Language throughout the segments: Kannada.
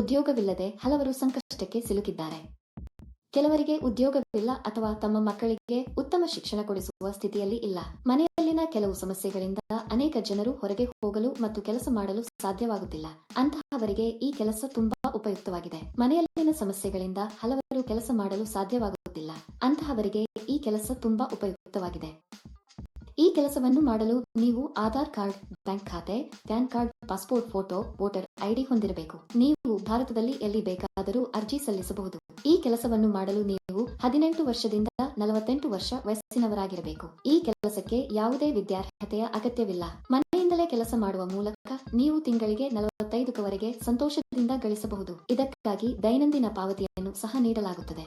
ಉದ್ಯೋಗವಿಲ್ಲದೆ ಹಲವರು ಸಂಕಷ್ಟಕ್ಕೆ ಸಿಲುಕಿದ್ದಾರೆ. ಕೆಲವರಿಗೆ ಉದ್ಯೋಗವಿಲ್ಲ ಅಥವಾ ತಮ್ಮ ಮಕ್ಕಳಿಗೆ ಉತ್ತಮ ಶಿಕ್ಷಣ ಕೊಡಿಸುವ ಸ್ಥಿತಿಯಲ್ಲಿ ಇಲ್ಲ. ಮನೆಯಲ್ಲಿನ ಕೆಲವು ಸಮಸ್ಯೆಗಳಿಂದ ಅನೇಕ ಜನರು ಹೊರಗೆ ಹೋಗಲು ಮತ್ತು ಕೆಲಸ ಮಾಡಲು ಸಾಧ್ಯವಾಗುತ್ತಿಲ್ಲ. ಅಂತಹವರಿಗೆ ಈ ಕೆಲಸ ತುಂಬಾ ಉಪಯುಕ್ತವಾಗಿದೆ. ಮನೆಯಲ್ಲಿನ ಸಮಸ್ಯೆಗಳಿಂದ ಹಲವರು ಕೆಲಸ ಮಾಡಲು ಸಾಧ್ಯವಾಗುತ್ತಿಲ್ಲ. ಅಂತಹವರಿಗೆ ಈ ಕೆಲಸ ತುಂಬಾ ಉಪಯುಕ್ತವಾಗಿದೆ. ಈ ಕೆಲಸವನ್ನು ಮಾಡಲು ನೀವು ಆಧಾರ್ ಕಾರ್ಡ್, ಬ್ಯಾಂಕ್ ಖಾತೆ, PAN card, passport photo, voter ID ಹೊಂದಿರಬೇಕು. ನೀವು ಭಾರತದಲ್ಲಿ ಎಲ್ಲಿ ಬೇಕಾದರೂ ಅರ್ಜಿ ಸಲ್ಲಿಸಬಹುದು. ಈ ಕೆಲಸವನ್ನು ಮಾಡಲು ನೀವು ಹದಿನೆಂಟು ವರ್ಷದಿಂದ ನಲವತ್ತೆಂಟು ವರ್ಷ ವಯಸ್ಸಿನವರಾಗಿರಬೇಕು. ಈ ಕೆಲಸಕ್ಕೆ ಯಾವುದೇ ವಿದ್ಯಾರ್ಹತೆಯ ಅಗತ್ಯವಿಲ್ಲ. ಮನೆಯಿಂದಲೇ ಕೆಲಸ ಮಾಡುವ ಮೂಲಕ ನೀವು ತಿಂಗಳಿಗೆ ನಲವತ್ತೈದಕ್ಕವರೆಗೆ ಸಂತೋಷದಿಂದ ಗಳಿಸಬಹುದು. ಇದಕ್ಕಾಗಿ ದೈನಂದಿನ ಪಾವತಿಯನ್ನು ಸಹ ನೀಡಲಾಗುತ್ತದೆ.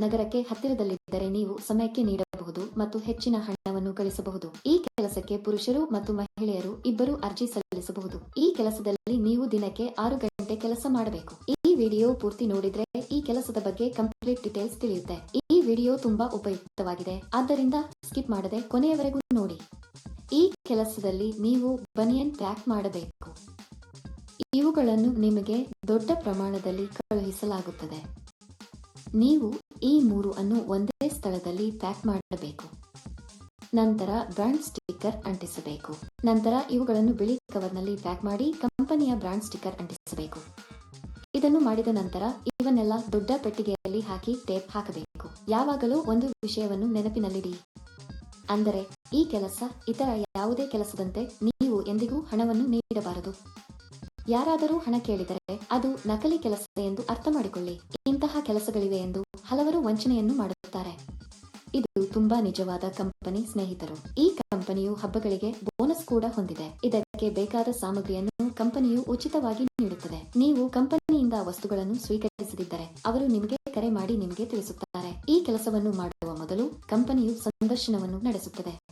ನಗರಕ್ಕೆ ಹತ್ತಿರದಲ್ಲಿದ್ದರೆ ನೀವು ಸಮಯಕ್ಕೆ ನೀಡಬಹುದು ಮತ್ತು ಹೆಚ್ಚಿನ ಹಣವನ್ನು ಗಳಿಸಬಹುದು. ಈ ಕೆಲಸಕ್ಕೆ ಪುರುಷರು ಮತ್ತು ಮಹಿಳೆಯರು ಇಬ್ಬರು ಅರ್ಜಿ ಸಲ್ಲಿಸಬಹುದು. ಈ ಕೆಲಸದಲ್ಲಿ ನೀವು ದಿನಕ್ಕೆ ಆರು ಗಂಟೆ ಕೆಲಸ ಮಾಡಬೇಕು. ಈ ವಿಡಿಯೋ ಪೂರ್ತಿ ನೋಡಿದ್ರೆ ಈ ಕೆಲಸದ ಬಗ್ಗೆ ಕಂಪ್ಲೀಟ್ ಡೀಟೇಲ್ಸ್ ತಿಳಿಯುತ್ತೆ. ಈ ವಿಡಿಯೋ ತುಂಬಾ ಉಪಯುಕ್ತವಾಗಿದೆ. ಆದ್ದರಿಂದ ಸ್ಕಿಪ್ ಮಾಡದೆ ಕೊನೆಯವರೆಗೂ ನೋಡಿ. ಈ ಕೆಲಸದಲ್ಲಿ ನೀವು ಬನಿಯನ್ ಪ್ಯಾಕ್ ಮಾಡಬೇಕು. ಇವುಗಳನ್ನು ನಿಮಗೆ ದೊಡ್ಡ ಪ್ರಮಾಣದಲ್ಲಿ ಕಳುಹಿಸಲಾಗುತ್ತದೆ. ನೀವು ಈ ಮೂರು ಅನ್ನು ಒಂದೇ ಸ್ಥಳದಲ್ಲಿ ಪ್ಯಾಕ್ ಮಾಡಬೇಕು. ನಂತರ ಬ್ರಾಂಡ್ ಸ್ಟಿಕ್ಕರ್ ಅಂಟಿಸಬೇಕು. ನಂತರ ಇವುಗಳನ್ನು ಬಿಳಿ ಕವರ್ನಲ್ಲಿ ಪ್ಯಾಕ್ ಮಾಡಿ ಕಂಪನಿಯ ಬ್ರಾಂಡ್ ಸ್ಟಿಕ್ಕರ್ ಅಂಟಿಸಬೇಕು. ಇದನ್ನು ಮಾಡಿದ ನಂತರ ಇವನ್ನೆಲ್ಲ ದೊಡ್ಡ ಪೆಟ್ಟಿಗೆಯಲ್ಲಿ ಹಾಕಿ ಟೇಪ್ ಹಾಕಬೇಕು. ಯಾವಾಗಲೂ ಒಂದು ವಿಷಯವನ್ನು ನೆನಪಿನಲ್ಲಿಡಿ. ಅಂದರೆ ಈ ಕೆಲಸ ಇತರ ಯಾವುದೇ ಕೆಲಸದಂತೆ ನೀವು ಎಂದಿಗೂ ಹಣವನ್ನು ನೀಡಬಾರದು. ಯಾರಾದರೂ ಹಣ ಕೇಳಿದರೆ ಅದು ನಕಲಿ ಕೆಲಸ ಎಂದು ಅರ್ಥ ಮಾಡಿಕೊಳ್ಳಿ. ಇಂತಹ ಕೆಲಸಗಳಿವೆ ಎಂದು ಹಲವರು ವಂಚನೆಯನ್ನು ಮಾಡುತ್ತಾರೆ. ಇದು ತುಂಬಾ ನಿಜವಾದ ಕಂಪನಿ ಸ್ನೇಹಿತರು. ಈ ಕಂಪನಿಯು ಹಬ್ಬಗಳಿಗೆ ಬೋನಸ್ ಕೂಡ ಹೊಂದಿದೆ. ಇದಕ್ಕೆ ಬೇಕಾದ ಸಾಮಗ್ರಿಯನ್ನು ಕಂಪನಿಯು ಉಚಿತವಾಗಿ ನೀಡುತ್ತದೆ. ನೀವು ಕಂಪನಿಯಿಂದ ವಸ್ತುಗಳನ್ನು ಸ್ವೀಕರಿಸದಿದ್ದರೆ ಅವರು ನಿಮಗೆ ಕರೆ ಮಾಡಿ ನಿಮಗೆ ತಿಳಿಸುತ್ತಾರೆ. ಈ ಕೆಲಸವನ್ನು ಮಾಡುವ ಮೊದಲು ಕಂಪನಿಯು ಸಂದರ್ಶನವನ್ನು ನಡೆಸುತ್ತದೆ.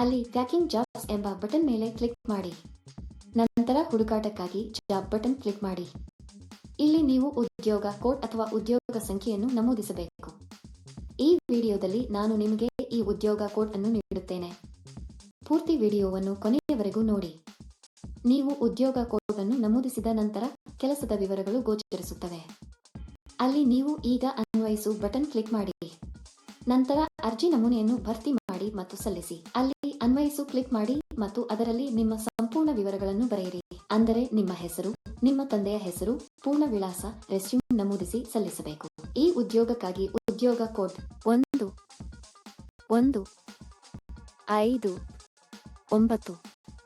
ಅಲ್ಲಿ ಪ್ಯಾಕಿಂಗ್ ಜಾಬ್ಸ್ ಎಂಬ ಬಟನ್ ಮೇಲೆ ಕ್ಲಿಕ್ ಮಾಡಿ. ನಂತರ ಹುಡುಕಾಟಕ್ಕಾಗಿ ಜಾಬ್ ಬಟನ್ ಕ್ಲಿಕ್ ಮಾಡಿ. ಇಲ್ಲಿ ನೀವು ಉದ್ಯೋಗ ಕೋಡ್ ಅಥವಾ ಉದ್ಯೋಗ ಸಂಖ್ಯೆಯನ್ನು ನಮೂದಿಸಬೇಕು. ಈ ವಿಡಿಯೋದಲ್ಲಿ ನಾನು ನಿಮಗೆ ಈ ಉದ್ಯೋಗ ಕೋಡ್ ಅನ್ನು ನೀಡುತ್ತೇನೆ. ಪೂರ್ತಿ ವಿಡಿಯೋವನ್ನು ಕೊನೆಯವರೆಗೂ ನೋಡಿ. ನೀವು ಉದ್ಯೋಗ ಕೋಡ್ ಅನ್ನು ನಮೂದಿಸಿದ ನಂತರ ಕೆಲಸದ ವಿವರಗಳು ಗೋಚರಿಸುತ್ತವೆ. ಅಲ್ಲಿ ನೀವು ಈಗ ಅನ್ವಯಿಸು ಬಟನ್ ಕ್ಲಿಕ್ ಮಾಡಿ. ನಂತರ ಅರ್ಜಿ ನಮೂನೆಯನ್ನು ಭರ್ತಿ ಮಾಡಿ ಮತ್ತು ಸಲ್ಲಿಸಿ. ಅಲ್ಲಿ ಅನ್ವಯಿಸು, ಕ್ಲಿಕ್ ಮಾಡಿ ಮತ್ತು ಅದರಲ್ಲಿ ನಿಮ್ಮ ಸಂಪೂರ್ಣ ವಿವರಗಳನ್ನು ಬರೆಯಿರಿ. ಅಂದರೆ ನಿಮ್ಮ ಹೆಸರು, ನಿಮ್ಮ ತಂದೆಯ ಹೆಸರು, ಪೂರ್ಣ ವಿಳಾಸ, ರೆಸ್ಯೂಮ್ ನಮೂದಿಸಿ ಸಲ್ಲಿಸಬೇಕು. ಈ ಉದ್ಯೋಗಕ್ಕಾಗಿ ಉದ್ಯೋಗ ಕೋಡ್ ಒಂದು ಒಂದು, ಐದು, ಒಂಬತ್ತು.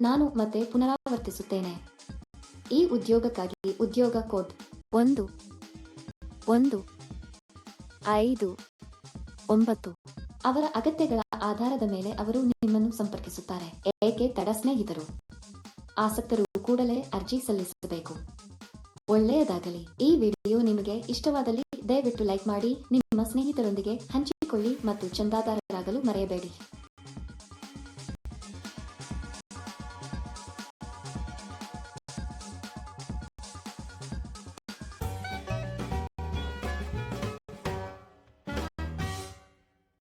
ನಾನು ಮತ್ತೆ ಪುನರಾವರ್ತಿಸುತ್ತೇನೆ. ಈ ಉದ್ಯೋಗಕ್ಕಾಗಿ ಉದ್ಯೋಗ ಕೋಡ್ ಒಂದು ಒಂದು, ಐದು, ಒಂಬತ್ತು. ಅವರ ಅಗತ್ಯಗಳ ಆಧಾರದ ಮೇಲೆ ಅವರು ನಿಮ್ಮನ್ನು ಸಂಪರ್ಕಿಸುತ್ತಾರೆ. ಏಕೆ ತಡ ಸ್ನೇಹಿತರು? ಆಸಕ್ತರು ಕೂಡಲೇ ಅರ್ಜಿ ಸಲ್ಲಿಸಬೇಕು. ಒಳ್ಳೆಯದಾಗಲಿ. ಈ ವಿಡಿಯೋ ನಿಮಗೆ ಇಷ್ಟವಾದಲ್ಲಿ ದಯವಿಟ್ಟು ಲೈಕ್ ಮಾಡಿ, ನಿಮ್ಮ ಸ್ನೇಹಿತರೊಂದಿಗೆ ಹಂಚಿಕೊಳ್ಳಿ ಮತ್ತು ಚಂದಾದಾರರಾಗಲು ಮರೆಯಬೇಡಿ.